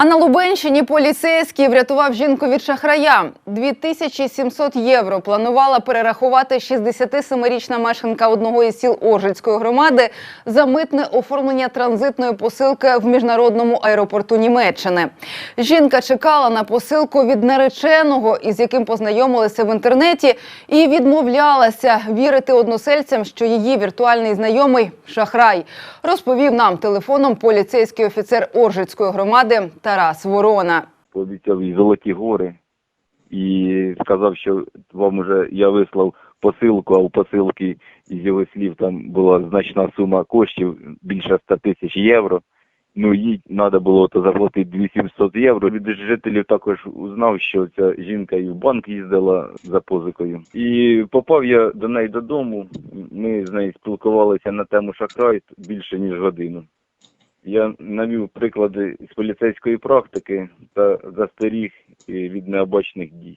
А на Лубенщині поліцейський врятував жінку від шахрая. 2700 євро планувала перерахувати 67-річна мешканка одного із сіл Оржицької громади за митне оформлення транзитної посилки в міжнародному аеропорту Німеччини. Жінка чекала на посилку від нареченого, із яким познайомилися в інтернеті, і відмовлялася вірити односельцям, що її віртуальний знайомий шахрай. Розповів нам телефоном поліцейський офіцер Оржицької громади Тарас Ворона. пообіцяв їй золоті гори і сказав, що вам уже я вислав посилку, а у посилки із його слів там була значна сума коштів, більше 100 тисяч євро. Ну, їй треба було то заплатити 2700 євро. Від жителів також узнав, що ця жінка і в банк їздила за позикою. І попав я до неї додому. Ми з нею спілкувалися на тему шахрай більше ніж годину. Я навів приклади з поліцейської практики та застеріг е, від необачних дій.